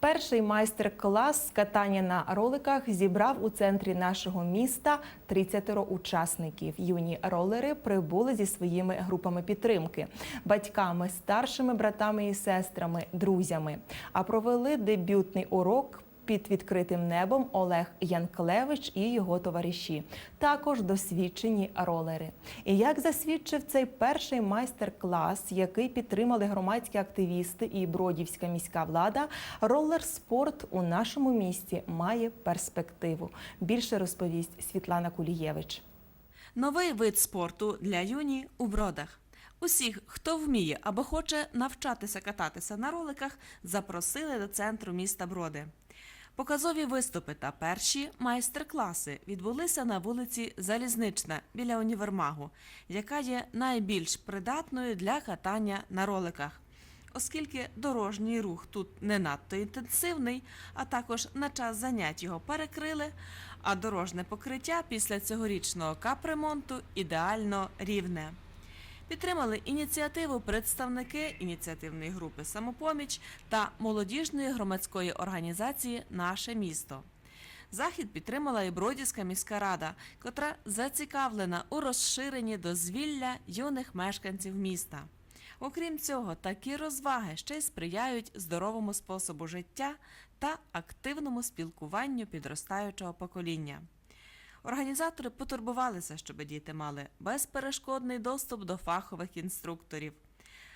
Перший майстер-клас з катання на роликах зібрав у центрі нашого міста 30 учасників. Юні ролери прибули зі своїми групами підтримки, батьками, старшими братами і сестрами, друзями. А провели дебютний урок. Під відкритим небом Олег Янклевич і його товариші, також досвідчені ролери. І як засвідчив цей перший майстер-клас, який підтримали громадські активісти і бродівська міська влада, ролер-спорт у нашому місті має перспективу. Більше розповість Світлана Кулієвич. Новий вид спорту для юні у бродах. Усіх, хто вміє або хоче навчатися кататися на роликах, запросили до центру міста Броди. Показові виступи та перші майстер-класи відбулися на вулиці Залізнична біля універмагу, яка є найбільш придатною для катання на роликах. Оскільки дорожній рух тут не надто інтенсивний, а також на час занять його перекрили, а дорожне покриття після цьогорічного капремонту ідеально рівне. Підтримали ініціативу представники ініціативної групи Самопоміч та молодіжної громадської організації Наше місто. Захід підтримала і Бродівська міська рада, котра зацікавлена у розширенні дозвілля юних мешканців міста. Окрім цього, такі розваги ще й сприяють здоровому способу життя та активному спілкуванню підростаючого покоління. Організатори потурбувалися, щоб діти мали безперешкодний доступ до фахових інструкторів.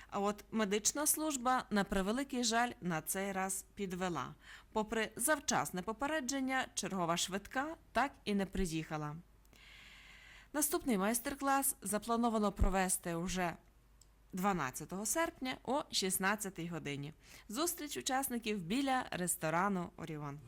А от медична служба, на превеликий жаль, на цей раз підвела. Попри завчасне попередження, чергова швидка так і не приїхала. Наступний майстер-клас заплановано провести уже 12 серпня о 16 годині. Зустріч учасників біля ресторану Оріон.